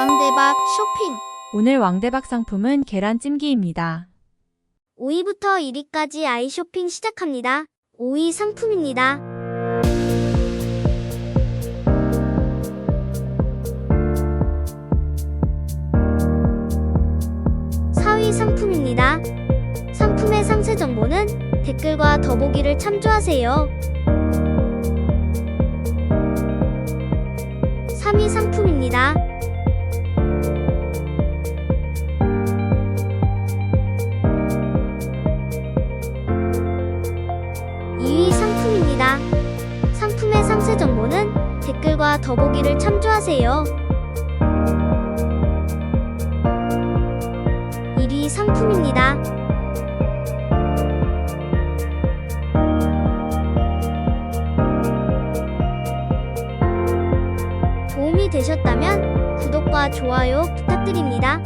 왕대박 쇼핑. 오늘 왕대박 상품은 계란찜기입니다. 5위부터 1위까지 아이 쇼핑 시작합니다. 5위 상품입니다. 사위 상품입니다. 상품의 상세 정보는 댓글과 더보기를 참조하세요. 3위 상품입니다. 댓글과 더보기를 참조하세요. 1위 상품입니다. 도움이 되셨다면 구독과 좋아요 부탁드립니다.